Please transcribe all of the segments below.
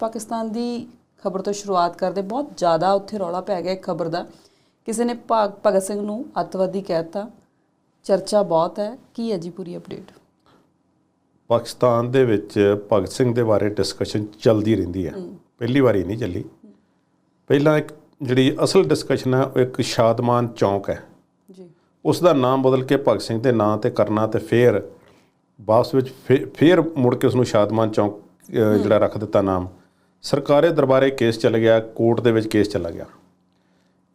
ਪਾਕਿਸਤਾਨ ਦੀ ਖਬਰ ਤੋਂ ਸ਼ੁਰੂਆਤ ਕਰਦੇ ਬਹੁਤ ਜ਼ਿਆਦਾ ਉੱਥੇ ਰੌਲਾ ਪੈ ਗਿਆ ਇੱਕ ਖਬਰ ਦਾ। ਕਿਸੇ ਨੇ ਭਗ- ਭਗਤ ਸਿੰਘ ਨੂੰ ਅੱਤਵਾਦੀ ਕਹਿਤਾ ਚਰਚਾ ਬਹੁਤ ਹੈ। ਕੀ ਹੈ ਜੀ ਪੂਰੀ ਅਪਡੇਟ ਪਾਕਿਸਤਾਨ ਦੇ ਵਿੱਚ ਭਗਤ ਸਿੰਘ ਦੇ ਬਾਰੇ ਡਿਸਕਸ਼ਨ ਚੱਲਦੀ ਰਹਿੰਦੀ ਹੈ। ਪਹਿਲੀ ਵਾਰੀ ਨਹੀਂ ਚੱਲੀ। ਪਹਿਲਾਂ ਇੱਕ ਜਿਹੜੀ ਅਸਲ ਡਿਸਕਸ਼ਨ ਹੈ ਉਹ ਇੱਕ ਸ਼ਾਦਮਾਨ ਚੌਂਕ ਹੈ। ਜੀ। ਉਸ ਦਾ ਨਾਮ ਬਦਲ ਕੇ ਭਗਤ ਸਿੰਘ ਦੇ ਨਾਂ ਤੇ ਕਰਨਾ ਤੇ ਫੇਰ ਵਾਪਸ ਵਿੱਚ ਫੇਰ ਮੁੜ ਕੇ ਉਸ ਨੂੰ ਸ਼ਾਦਮਾਨ ਚੌਂਕ ਜਿਹੜਾ ਰੱਖ ਦਿੱਤਾ ਨਾਮ। ਸਰਕਾਰੀ ਦਰਬਾਰੇ ਕੇਸ ਚੱਲ ਗਿਆ, ਕੋਰਟ ਦੇ ਵਿੱਚ ਕੇਸ ਚੱਲਾ ਗਿਆ।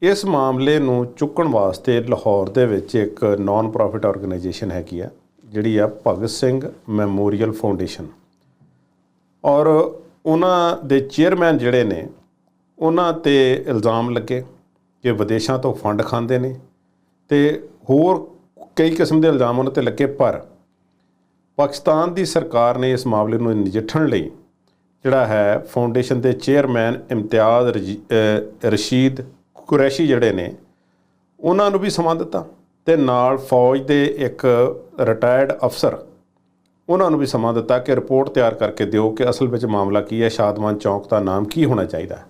ਇਸ ਮਾਮਲੇ ਨੂੰ ਚੁੱਕਣ ਵਾਸਤੇ ਲਾਹੌਰ ਦੇ ਵਿੱਚ ਇੱਕ ਨਾਨ ਪ੍ਰੋਫਿਟ ਆਰਗੇਨਾਈਜੇਸ਼ਨ ਹੈਗੀ ਆ, ਜਿਹੜੀ ਆ ਭਗਤ ਸਿੰਘ ਮੈਮੋਰੀਅਲ ਫਾਊਂਡੇਸ਼ਨ। ਔਰ ਉਹਨਾਂ ਦੇ ਚੇਅਰਮੈਨ ਜਿਹੜੇ ਨੇ, ਉਹਨਾਂ ਤੇ ਇਲਜ਼ਾਮ ਲੱਗੇ ਕਿ ਵਿਦੇਸ਼ਾਂ ਤੋਂ ਫੰਡ ਖਾਂਦੇ ਨੇ ਤੇ ਹੋਰ ਕਈ ਕਿਸਮ ਦੇ ਇਲਜ਼ਾਮ ਉਹਨਾਂ ਤੇ ਲੱਗੇ, ਪਰ ਪਾਕਿਸਤਾਨ ਦੀ ਸਰਕਾਰ ਨੇ ਇਸ ਮਾਮਲੇ ਨੂੰ ਨਜਿੱਠਣ ਲਈ ਜਿਹੜਾ ਹੈ ਫਾਊਂਡੇਸ਼ਨ ਦੇ ਚੇਅਰਮੈਨ ਇਮਤਿਆਜ਼ ਰਜੀ- ਰਸ਼ੀਦ ਕੁਰੈਸ਼ੀ ਜਿਹੜੇ ਨੇ, ਉਹਨਾਂ ਨੂੰ ਵੀ ਸਮਾਂ ਦਿੱਤਾ ਤੇ ਨਾਲ ਫੌਜ ਦੇ ਇੱਕ ਰਿਟਾਇਰਡ ਅਫਸਰ ਉਹਨਾਂ ਨੂੰ ਵੀ ਸਮਾਂ ਦਿੱਤਾ ਕਿ ਰਿਪੋਰਟ ਤਿਆਰ ਕਰਕੇ ਦਿਓ ਕਿ ਅਸਲ ਵਿੱਚ ਮਾਮਲਾ ਕੀ ਹੈ, ਸ਼ਾਦਮਾਨ ਚੌਂਕ ਦਾ ਨਾਮ ਕੀ ਹੋਣਾ ਚਾਹੀਦਾ ਹੈ।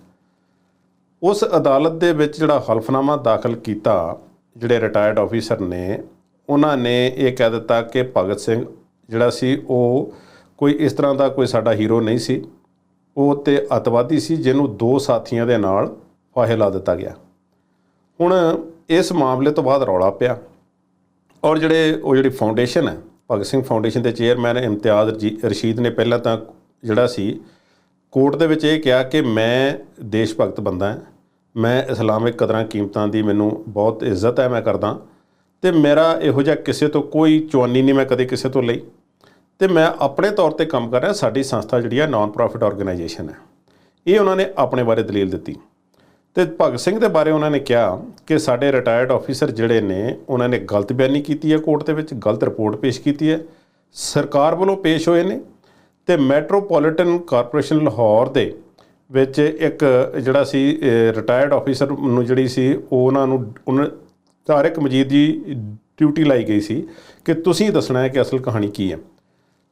ਉਸ ਅਦਾਲਤ ਦੇ ਵਿੱਚ ਜਿਹੜਾ ਹਲਫਨਾਮਾ ਦਾਖਲ ਕੀਤਾ ਜਿਹੜੇ ਰਿਟਾਇਰਡ ਆਫੀਸਰ ਨੇ, ਉਹਨਾਂ ਨੇ ਇਹ ਕਹਿ ਦਿੱਤਾ ਕਿ ਭਗਤ ਸਿੰਘ ਜਿਹੜਾ ਸੀ, ਉਹ ਕੋਈ ਇਸ ਤਰ੍ਹਾਂ ਦਾ ਕੋਈ ਸਾਡਾ ਹੀਰੋ ਨਹੀਂ ਸੀ। ਉਹ ਤੇ ਅਤਵਾਦੀ ਸੀ ਜਿਹਨੂੰ ਦੋ ਸਾਥੀਆਂ ਦੇ ਨਾਲ ਫਾਹੇ ਲਾ ਦਿੱਤਾ ਗਿਆ। ਹੁਣ ਇਸ ਮਾਮਲੇ ਤੋਂ ਬਾਅਦ ਰੌਲਾ ਪਿਆ ਔਰ ਜਿਹੜੇ ਉਹ ਜਿਹੜੀ ਫਾਊਂਡੇਸ਼ਨ ਹੈ, ਭਗਤ ਸਿੰਘ ਫਾਊਂਡੇਸ਼ਨ ਦੇ ਚੇਅਰਮੈਨ ਇਮਤਿਆਜ਼ ਰਜੀ- ਰਸ਼ੀਦ ਨੇ ਪਹਿਲਾਂ ਤਾਂ ਜਿਹੜਾ ਸੀ, ਕੋਰਟ ਦੇ ਵਿੱਚ ਇਹ ਕਿਹਾ ਕਿ ਮੈਂ ਦੇਸ਼ ਭਗਤ ਬੰਦਾ ਹਾਂ, ਮੈਂ ਇਸਲਾਮਿਕ ਕਦਰਾਂ ਕੀਮਤਾਂ ਦੀ ਮੈਨੂੰ ਬਹੁਤ ਇੱਜ਼ਤ ਹੈ, ਮੈਂ ਕਰਦਾ ਤੇ ਮੇਰਾ ਇਹੋ ਜਿਹਾ ਕਿਸੇ ਤੋਂ ਕੋਈ ਚੁਆਨੀ ਨਹੀਂ ਮੈਂ ਕਦੇ ਕਿਸੇ ਤੋਂ ਲਈ। ਤੇ ਮੈਂ ਆਪਣੇ ਤੌਰ ਤੇ ਕੰਮ ਕਰ ਰਿਹਾ, ਸਾਡੀ ਸੰਸਥਾ ਜਿਹੜੀ ਹੈ ਨਾਨ ਪ੍ਰੋਫਿਟ ਆਰਗੇਨਾਈਜੇਸ਼ਨ ਹੈ। ਇਹ ਉਹਨਾਂ ਨੇ ਆਪਣੇ ਬਾਰੇ ਦਲੀਲ ਦਿੱਤੀ। ਤੇ ਭਗਤ ਸਿੰਘ ਦੇ ਬਾਰੇ ਉਹਨਾਂ ਨੇ ਕਿਹਾ ਕਿ ਸਾਡੇ ਰਿਟਾਇਰਡ ਆਫੀਸਰ ਜਿਹੜੇ ਨੇ, ਉਹਨਾਂ ਨੇ ਗਲਤ ਬਿਆਨੀ ਕੀਤੀ ਹੈ ਕੋਰਟ ਦੇ ਵਿੱਚ, ਗਲਤ ਰਿਪੋਰਟ ਪੇਸ਼ ਕੀਤੀ ਹੈ। ਸਰਕਾਰ ਵੱਲੋਂ ਪੇਸ਼ ਹੋਏ ਨੇ ਤੇ ਮੈਟਰੋਪੋਲੀਟਨ ਕਾਰਪੋਰੇਸ਼ਨ ਲਾਹੌਰ ਦੇ ਵਿੱਚ ਇੱਕ ਜਿਹੜਾ ਸੀ ਰਿਟਾਇਰਡ ਆਫੀਸਰ ਨੂੰ ਜਿਹੜੀ ਸੀ ਉਹ ਉਹਨਾਂ ਨੂੰ ਉਹਨਾਂ ਤਾਰਿਕ ਮਜੀਦ ਜੀ ਡਿਊਟੀ ਲਾਈ ਗਈ ਸੀ ਕਿ ਤੁਸੀਂ ਦੱਸਣਾ ਹੈ ਕਿ ਅਸਲ ਕਹਾਣੀ ਕੀ ਹੈ।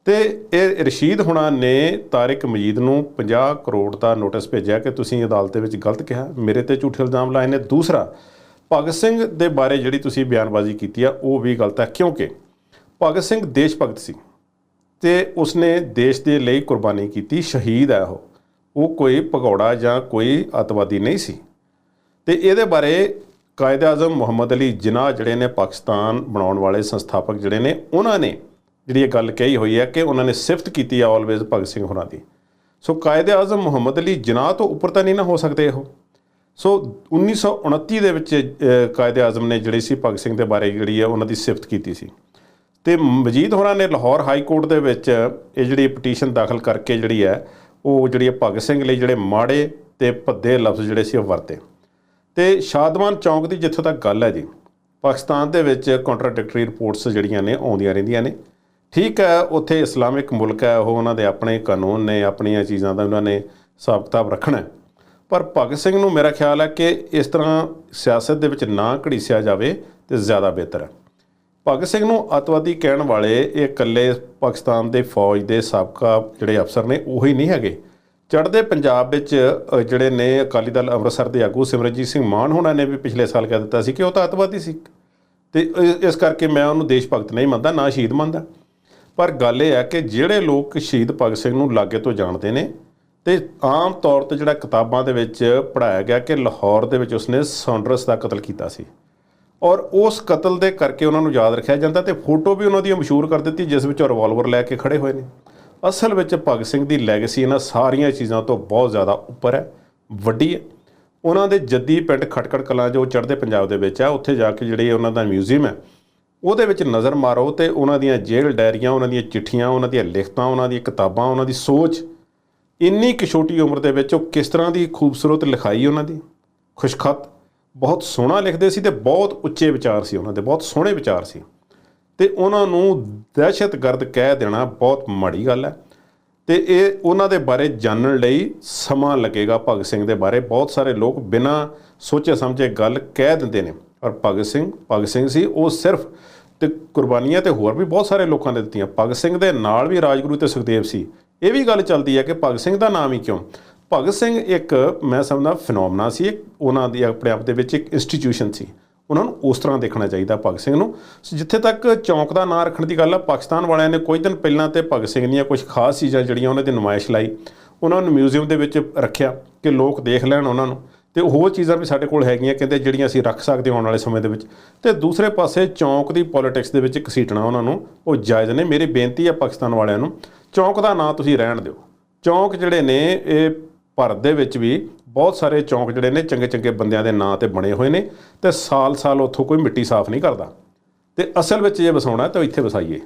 ਤੇ ਇਹ ਰਸ਼ੀਦ ਹੁਣਾਂ ਨੇ ਤਾਰਿਕ ਮਜੀਦ ਨੂੰ 50 ਕਰੋੜ ਦਾ ਨੋਟਿਸ ਭੇਜਿਆ ਕਿ ਤੁਸੀਂ ਅਦਾਲਤ ਦੇ ਵਿੱਚ ਗਲਤ ਕਿਹਾ। ਮੇਰੇ ਤੇ ਝੂਠੇ ਇਲਜ਼ਾਮ ਲਾਏ ਨੇ। ਦੂਸਰਾ, ਭਗਤ ਸਿੰਘ ਦੇ ਬਾਰੇ ਜਿਹੜੀ ਤੁਸੀਂ ਬਿਆਨਬਾਜ਼ੀ ਕੀਤੀ ਆ, ਉਹ ਵੀ ਗਲਤ ਹੈ। ਕਿਉਂਕਿ ਭਗਤ ਸਿੰਘ ਦੇਸ਼ ਭਗਤ ਸੀ ਤੇ ਉਸਨੇ ਦੇਸ਼ ਦੇ ਲਈ ਕੁਰਬਾਨੀ ਕੀਤੀ। ਸ਼ਹੀਦ ਹੈ ਉਹ। ਉਹ ਕੋਈ ਭਗੌੜਾ ਜਾਂ ਕੋਈ ਅਤਵਾਦੀ ਨਹੀਂ ਸੀ। ਤੇ ਇਹਦੇ ਬਾਰੇ ਕਾਇਦ ਆਜ਼ਮ ਮੁਹੰਮਦ ਅਲੀ ਜਿਨਾਹ ਜਿਹੜੇ ਨੇ ਪਾਕਿਸਤਾਨ ਬਣਾਉਣ ਵਾਲੇ ਸੰਸਥਾਪਕ ਜਿਹੜੇ ਨੇ, ਉਹਨਾਂ ਨੇ ਜਿਹੜੀ ਇਹ ਗੱਲ ਕਹੀ ਹੋਈ ਹੈ ਕਿ ਉਹਨਾਂ ਨੇ ਸਿਫਤ ਕੀਤੀ ਆ ਆਲਵੇਜ਼ ਭਗਤ ਸਿੰਘ ਹੋਰਾਂ ਦੀ। ਸੋ ਕਾਇਦ ਆਜ਼ਮ ਮੁਹੰਮਦ ਅਲੀ ਜਨਾਹ ਤੋਂ ਉੱਪਰ ਤਾਂ ਨਹੀਂ ਨਾ ਹੋ ਸਕਦੇ ਉਹ ਸੋ 1929 ਦੇ ਵਿੱਚ ਕਾਇਦੇ ਆਜ਼ਮ ਨੇ ਜਿਹੜੀ ਸੀ ਭਗਤ ਸਿੰਘ ਦੇ ਬਾਰੇ ਜਿਹੜੀ ਹੈ ਉਹਨਾਂ ਦੀ ਸਿਫਤ ਕੀਤੀ ਸੀ। ਤੇ ਮਜੀਦ ਹੋਰਾਂ ਨੇ ਲਾਹੌਰ ਹਾਈ ਕੋਰਟ ਦੇ ਵਿੱਚ ਇਹ ਜਿਹੜੀ ਪਟੀਸ਼ਨ ਦਾਖਲ ਕਰਕੇ ਜਿਹੜੀ ਹੈ, ਉਹ ਜਿਹੜੀ ਭਗਤ ਸਿੰਘ ਲਈ ਜਿਹੜੇ ਮਾੜੇ ਤੇ ਭੱਦੇ ਲਫ਼ਜ਼ ਜਿਹੜੇ ਸੀ ਉਹ ਵਰਤੇ। ਤੇ ਸ਼ਾਦਮਾਨ ਚੌਂਕ ਦੀ ਜਿੱਥੋਂ ਤੱਕ ਗੱਲ ਹੈ ਜੀ, ਪਾਕਿਸਤਾਨ ਦੇ ਵਿੱਚ ਕੰਟਰਾਡਿਕਟਰੀ ਰਿਪੋਰਟਸ ਜਿਹੜੀਆਂ ਨੇ ਆਉਂਦੀਆਂ ਰਹਿੰਦੀਆਂ ਨੇ। ਠੀਕ ਹੈ, ਉੱਥੇ ਇਸਲਾਮਿਕ ਮੁਲਕ ਹੈ, ਉਹ ਉਹਨਾਂ ਦੇ ਆਪਣੇ ਕਾਨੂੰਨ ਨੇ, ਆਪਣੀਆਂ ਚੀਜ਼ਾਂ ਦਾ ਉਹਨਾਂ ਨੇ ਹਿਸਾਬ ਕਿਤਾਬ ਰੱਖਣਾ ਪਰ ਭਗਤ ਸਿੰਘ ਨੂੰ ਮੇਰਾ ਖਿਆਲ ਹੈ ਕਿ ਇਸ ਤਰ੍ਹਾਂ ਸਿਆਸਤ ਦੇ ਵਿੱਚ ਨਾ ਘੜੀਸਿਆ ਜਾਵੇ ਤੇ ਜ਼ਿਆਦਾ ਬਿਹਤਰ ਹੈ। ਭਗਤ ਸਿੰਘ ਨੂੰ ਅਤਵਾਦੀ ਕਹਿਣ ਵਾਲੇ ਇਹ ਇਕੱਲੇ ਪਾਕਿਸਤਾਨ ਦੇ ਫੌਜ ਦੇ ਸਾਬਕਾ ਜਿਹੜੇ ਅਫਸਰ ਨੇ, ਉਹੀ ਨਹੀਂ ਹੈਗੇ। ਚੜ੍ਹਦੇ ਪੰਜਾਬ ਵਿੱਚ ਜਿਹੜੇ ਨੇ ਅਕਾਲੀ ਦਲ ਅੰਮ੍ਰਿਤਸਰ ਦੇ ਆਗੂ ਸਿਮਰਨਜੀਤ ਸਿੰਘ ਮਾਨ ਹੋਣਾ ਨੇ ਵੀ ਪਿਛਲੇ ਸਾਲ ਕਹਿ ਦਿੱਤਾ ਸੀ ਕਿ ਉਹ ਤਾਂ ਅਤਵਾਦੀ ਸੀ। ਤੇ ਇਸ ਕਰਕੇ ਮੈਂ ਉਹਨੂੰ ਦੇਸ਼ ਭਗਤ ਨਹੀਂ ਮੰਨਦਾ, ਨਾ ਸ਼ਹੀਦ ਮੰਨਦਾ। ਪਰ ਗੱਲ ਇਹ ਹੈ ਕਿ ਜਿਹੜੇ ਲੋਕ ਸ਼ਹੀਦ ਭਗਤ ਸਿੰਘ ਨੂੰ ਲਾਗੇ ਤੋਂ ਜਾਣਦੇ ਨੇ ਤੇ ਆਮ ਤੌਰ ਤੇ ਜਿਹੜਾ ਕਿਤਾਬਾਂ ਦੇ ਵਿੱਚ ਪੜਾਇਆ ਗਿਆ ਕਿ ਲਾਹੌਰ ਦੇ ਵਿੱਚ ਉਸਨੇ ਸੌਂਡਰਸ ਦਾ ਕਤਲ ਕੀਤਾ ਸੀ। ਔਰ ਉਸ ਕਤਲ ਦੇ ਕਰਕੇ ਉਹਨਾਂ ਨੂੰ ਯਾਦ ਰੱਖਿਆ ਜਾਂਦਾ ਤੇ ਫੋਟੋ ਵੀ ਉਹਨਾਂ ਦੀ ਮਸ਼ਹੂਰ ਕਰ ਦਿੱਤੀ, ਜਿਸ ਵਿੱਚ ਉਹ ਰਿਵਾਲਵਰ ਲੈ ਕੇ ਖੜੇ ਹੋਏ ਨੇ। ਅਸਲ ਵਿੱਚ ਭਗਤ ਸਿੰਘ ਦੀ ਲੈਗੇਸੀ ਇਹਨਾਂ ਸਾਰੀਆਂ ਚੀਜ਼ਾਂ ਤੋਂ ਬਹੁਤ ਜ਼ਿਆਦਾ ਉੱਪਰ ਹੈ, ਵੱਡੀ ਹੈ। ਉਹਨਾਂ ਦੇ ਜੱਦੀ ਪਿੰਡ ਖਟਕੜ ਕਲਾਂ, ਜੋ ਚੜ੍ਹਦੇ ਪੰਜਾਬ ਦੇ ਵਿੱਚ ਆ ਉੱਥੇ ਜਾ ਕੇ ਜਿਹੜੇ ਉਹਨਾਂ ਦਾ ਮਿਊਜ਼ੀਅਮ ਹੈ ਉਹਦੇ ਵਿੱਚ ਨਜ਼ਰ ਮਾਰੋ ਤੇ ਉਹਨਾਂ ਦੀਆਂ ਜੇਲ੍ਹ ਡਾਇਰੀਆਂ, ਉਹਨਾਂ ਦੀਆਂ ਚਿੱਠੀਆਂ, ਉਹਨਾਂ ਦੀਆਂ ਲਿਖਤਾਂ, ਉਹਨਾਂ ਦੀਆਂ ਕਿਤਾਬਾਂ, ਉਹਨਾਂ ਦੀ ਸੋਚ, ਇੰਨੀ ਕਿ ਛੋਟੀ ਉਮਰ ਦੇ ਵਿੱਚ ਉਹ ਕਿਸ ਤਰ੍ਹਾਂ ਦੀ ਖੂਬਸੂਰਤ ਲਿਖਾਈ ਉਹਨਾਂ ਦੀ? ਖੁਸ਼ਖਤ। ਬਹੁਤ ਸੋਹਣਾ ਲਿਖਦੇ ਸੀ ਤੇ ਬਹੁਤ ਉੱਚੇ ਵਿਚਾਰ ਸੀ ਉਹਨਾਂ ਦੇ, ਬਹੁਤ ਸੋਹਣੇ ਵਿਚਾਰ ਸੀ। ਤੇ ਉਹਨਾਂ ਨੂੰ ਦਹਿਸ਼ਤਗਰਦ ਕਹਿ ਦੇਣਾ ਬਹੁਤ ਮਾੜੀ ਗੱਲ ਹੈ। ਤੇ ਇਹ ਉਹਨਾਂ ਦੇ ਬਾਰੇ ਜਾਣਨ ਲਈ ਸਮਾਂ ਲੱਗੇਗਾ ਭਗਤ ਸਿੰਘ ਦੇ ਬਾਰੇ। ਬਹੁਤ ਸਾਰੇ ਲੋਕ ਬਿਨਾਂ ਸੋਚੇ ਸਮਝੇ ਗੱਲ ਕਹਿ ਦਿੰਦੇ ਨੇ। ਪਰ ਭਗਤ ਸਿੰਘ ਭਗਤ ਸਿੰਘ ਸੀ, ਉਹ ਸਿਰਫ ਤੇ ਕੁਰਬਾਨੀਆਂ ਤੇ ਹੋਰ ਵੀ ਬਹੁਤ ਸਾਰੇ ਲੋਕਾਂ ਨੇ ਦਿੱਤੀਆਂ। ਭਗਤ ਸਿੰਘ ਦੇ ਨਾਲ ਵੀ ਰਾਜਗੁਰੂ ਤੇ ਸੁਖਦੇਵ ਸੀ। ਇਹ ਵੀ ਗੱਲ ਚੱਲਦੀ ਹੈ ਕਿ ਭਗਤ ਸਿੰਘ ਦਾ ਨਾਮ ਹੀ ਕਿਉਂ? ਭਗਤ ਸਿੰਘ ਇੱਕ, ਮੈਂ ਸਮਝਦਾ ਫਿਨੋਮਨਾ ਸੀ। ਇੱਕ ਉਹਨਾਂ ਦੀ ਆਪਣੇ ਆਪ ਦੇ ਵਿੱਚ ਇੱਕ ਇੰਸਟੀਟਿਊਸ਼ਨ ਸੀ। ਉਹਨਾਂ ਨੂੰ ਉਸ ਤਰ੍ਹਾਂ ਦੇਖਣਾ ਚਾਹੀਦਾ ਭਗਤ ਸਿੰਘ ਨੂੰ। ਜਿੱਥੇ ਤੱਕ ਚੌਂਕ ਦਾ ਨਾਂ ਰੱਖਣ ਦੀ ਗੱਲ ਆ, ਪਾਕਿਸਤਾਨ ਵਾਲਿਆਂ ਨੇ ਕੁਝ ਦਿਨ ਪਹਿਲਾਂ ਤੇ ਭਗਤ ਸਿੰਘ ਦੀਆਂ ਕੁਝ ਖਾਸ ਚੀਜ਼ਾਂ ਜਿਹੜੀਆਂ ਉਹਨਾਂ ਦੀ ਨੁਮਾਇਸ਼ ਲਾਈ। ਉਹਨਾਂ ਨੂੰ ਮਿਊਜ਼ੀਅਮ ਦੇ ਵਿੱਚ ਰੱਖਿਆ ਕਿ ਲੋਕ ਦੇਖ ਲੈਣ ਉਹਨਾਂ ਨੂੰ। ਤੇ ਹੋਰ ਚੀਜ਼ਾਂ ਵੀ ਸਾਡੇ ਕੋਲ ਹੈਗੀਆਂ ਕਹਿੰਦੇ ਜਿਹੜੀਆਂ ਅਸੀਂ ਰੱਖ ਸਕਦੇ ਆਉਣ ਵਾਲੇ ਸਮੇਂ ਦੇ ਵਿੱਚ। ਤੇ ਦੂਸਰੇ ਪਾਸੇ ਚੌਂਕ ਦੀ ਪੋਲਿਟਿਕਸ ਦੇ ਵਿੱਚ ਘਸੀਟਣਾ ਉਹਨਾਂ ਨੂੰ, ਉਹ ਜਾਇਜ਼ ਨੇ। ਮੇਰੀ ਬੇਨਤੀ ਹੈ ਪਾਕਿਸਤਾਨ ਵਾਲਿਆਂ ਨੂੰ, ਚੌਂਕ ਦਾ ਨਾਂ ਤੁਸੀਂ ਰਹਿਣ ਦਿਓ। ਚੌਂਕ ਜਿਹੜੇ ਨੇ, ਇਹ ਭਾਰਤ ਦੇ ਵਿੱਚ ਵੀ ਬਹੁਤ ਸਾਰੇ ਚੌਂਕ ਜਿਹੜੇ ਨੇ ਚੰਗੇ ਚੰਗੇ ਬੰਦਿਆਂ ਦੇ ਨਾਂ ਤੇ ਬਣੇ ਹੋਏ ਨੇ ਤੇ ਸਾਲ-ਸਾਲ ਉੱਥੋਂ ਕੋਈ ਮਿੱਟੀ ਸਾਫ਼ ਨਹੀਂ ਕਰਦਾ। ਤੇ ਅਸਲ ਵਿੱਚ ਜੇ ਵਸਾਉਣਾ ਤਾਂ ਇੱਥੇ ਵਸਾਈਏ।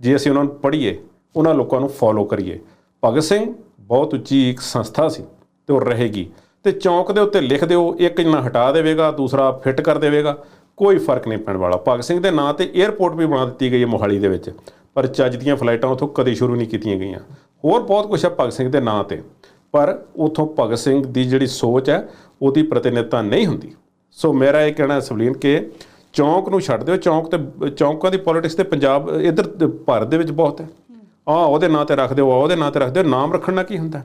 ਜੇ ਅਸੀਂ ਉਹਨਾਂ ਨੂੰ ਪੜ੍ਹੀਏ, ਉਹਨਾਂ ਲੋਕਾਂ ਨੂੰ ਫੋਲੋ ਕਰੀਏ। ਭਗਤ ਸਿੰਘ ਬਹੁਤ ਉੱਚੀ ਇੱਕ ਸੰਸਥਾ ਸੀ ਤੇ ਉਹ ਰਹੇਗੀ। ਤੇ ਚੌਂਕ ਦੇ ਉੱਤੇ ਲਿਖ ਦਿਓ, ਇੱਕ ਜਣਾ ਹਟਾ ਦੇਵੇਗਾ, ਦੂਸਰਾ ਫਿੱਟ ਕਰ ਦੇਵੇਗਾ। ਕੋਈ ਫ਼ਰਕ ਨਹੀਂ ਪੈਣ ਵਾਲਾ। ਭਗਤ ਸਿੰਘ ਦੇ ਨਾਂ ਤੇ 에ਅਰਪੋਰਟ ਵੀ ਬਣਾ ਦਿੱਤੀ ਗਈ ਹੈ ਮੋਹਾਲੀ ਦੇ ਵਿੱਚ। ਪਰ ਚੱਜ ਦੀਆਂ ਫਲਾਈਟਾਂ ਉੱਥੋਂ ਕਦੇ ਸ਼ੁਰੂ ਨਹੀਂ ਕੀਤੀਆਂ ਗਈਆਂ। ਹੋਰ ਬਹੁਤ ਕੁਝ ਹੈ ਭਗਤ ਸਿੰਘ ਦੇ ਨਾਂ ਤੇ। ਪਰ ਉਥੋਂ ਭਗਤ ਸਿੰਘ ਦੀ ਜਿਹੜੀ ਸੋਚ ਹੈ, ਉਹਦੀ ਪ੍ਰਤੀਨਿਧਤਾ ਨਹੀਂ ਹੁੰਦੀ। ਸੋ ਮੇਰਾ ਇਹ ਕਹਿਣਾ ਸਵਲੀਨ, ਕਿ ਚੌਂਕ ਨੂੰ ਛੱਡ ਦਿਓ। ਚੌਂਕ ਤੇ, ਚੌਂਕਾਂ ਦੀ ਪੋਲਿਟਿਕਸ ਤੇ ਪੰਜਾਬ ਇਧਰ ਭਾਰਤ ਦੇ ਵਿੱਚ ਬਹੁਤ ਹੈ। ਆ ਉਹਦੇ ਨਾਂ ਤੇ ਰੱਖ ਦਿਓ, ਆਹ ਉਹਦੇ ਨਾਂ ਤੇ ਰੱਖ ਦਿਓ। ਨਾਮ ਰੱਖਣ ਨਾਲ ਕੀ ਹੁੰਦਾ?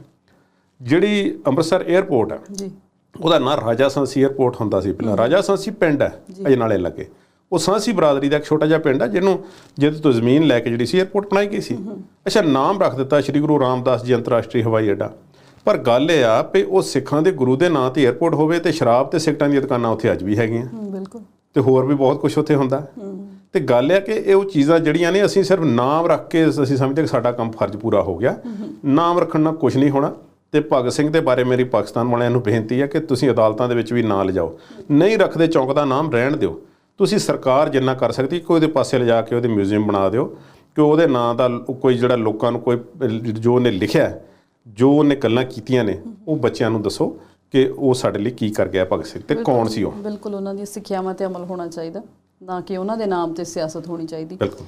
ਜਿਹੜੀ ਅੰਮ੍ਰਿਤਸਰ 에ਅਰਪੋਰਟ ਹੈ ਜੀ। ਉਹਦਾ ਨਾਂ ਰਾਜਾ ਸੰਸੀ 에ਅਰਪੋਰਟ ਹੁੰਦਾ ਸੀ। ਪਹਿਲਾਂ ਰਾਜਾ ਸੰਸੀ ਪਿੰਡ ਹੈ ਅਜਨਾਲੇ ਲੱਗੇ। ਉਹ ਸੰਸੀ ਬਰਾਦਰੀ ਦਾ ਇੱਕ ਛੋਟਾ ਜਿਹਾ ਪਿੰਡ ਹੈ ਜਿਹਨੂੰ ਜਿਹਦੇ ਤੋਂ ਜ਼ਮੀਨ ਲੈ ਕੇ ਜਿਹੜੀ ਸੀ 에ਅਰਪੋਰਟ ਬਣਾਈ ਗਈ ਸੀ। ਅੱਛਾ ਨਾਮ ਰੱਖ ਦਿੱਤਾ ਸ੍ਰੀ ਗੁਰੂ ਰਾਮਦਾਸ ਜੀ ਅੰਤਰਰਾਸ਼ਟਰੀ ਹਵਾਈ ਅੱਡਾ। ਪਰ ਗੱਲ ਇਹ ਆ ਕਿ ਉਹ ਸਿੱਖਾਂ ਦੇ ਗੁਰੂ ਦੇ ਨਾਂ ਤੇ 에ਅਰਪੋਰਟ ਹੋਵੇ ਤੇ ਸ਼ਰਾਬ ਤੇ ਸਿਗਟਾਂ ਦੀਆਂ ਦੁਕਾਨਾਂ ਉੱਥੇ ਅੱਜ ਵੀ ਹੈਗੀਆਂ। ਬਿਲਕੁਲ। ਤੇ ਹੋਰ ਵੀ ਬਹੁਤ ਕੁਝ ਉੱਥੇ ਹੁੰਦਾ। ਤੇ ਗੱਲ ਇਹ ਕਿ ਇਹ ਉਹ ਚੀਜ਼ਾਂ ਜਿਹੜੀਆਂ ਨੇ ਅਸੀਂ ਸਿਰਫ ਨਾਮ ਰੱਖ ਕੇ ਅਸੀਂ ਸਮਝਦੇ ਕਿ ਸਾਡਾ ਕੰਮ ਫਰਜ਼ ਪੂਰਾ ਹੋ ਗਿਆ। ਨਾਮ ਰੱਖਣ ਨਾਲ ਕੁਝ ਨਹੀਂ ਹੋਣਾ। ਤੇ ਭਗਤ ਸਿੰਘ ਦੇ ਬਾਰੇ ਮੇਰੀ ਪਾਕਿਸਤਾਨ ਵਾਲਿਆਂ ਨੂੰ ਬੇਨਤੀ ਹੈ ਕਿ ਤੁਸੀਂ ਅਦਾਲਤਾਂ ਦੇ ਵਿੱਚ ਵੀ ਨਾਂ ਲਿਜਾਓ। ਨਹੀਂ ਰੱਖਦੇ ਚੌਂਕ ਦਾ ਨਾਮ ਰਹਿਣ ਦਿਓ। ਤੁਸੀਂ ਸਰਕਾਰ ਜਿੰਨਾ ਕਰ ਸਕਦੀ ਕੋਈ ਉਹਦੇ ਪਾਸੇ ਲਿਜਾ ਕੇ ਉਹਦੇ ਮਿਊਜ਼ੀਅਮ ਬਣਾ ਦਿਓ ਕਿ ਉਹਦੇ ਨਾਂ ਦਾ ਕੋਈ ਜਿਹੜਾ ਲੋਕਾਂ ਨੂੰ ਕੋਈ ਜੋ ਉਹਨੇ ਲਿਖਿਆ ਜੋ ਉਹਨੇ ਗੱਲਾਂ ਕੀਤੀਆਂ ਨੇ ਉਹ ਬੱਚਿਆਂ ਨੂੰ ਦੱਸੋ ਕਿ ਉਹ ਸਾਡੇ ਲਈ ਕੀ ਕਰ ਗਿਆ ਭਗਤ ਸਿੰਘ ਤੇ ਕੌਣ ਸੀ ਉਹ। ਬਿਲਕੁਲ ਉਹਨਾਂ ਦੀਆਂ ਸਿੱਖਿਆਵਾਂ ਤੇ ਅਮਲ ਹੋਣਾ ਚਾਹੀਦਾ ਨਾ ਕਿ ਉਹਨਾਂ ਦੇ ਨਾਮ ਤੇ ਸਿਆਸਤ ਹੋਣੀ ਚਾਹੀਦੀ। ਬਿਲਕੁਲ।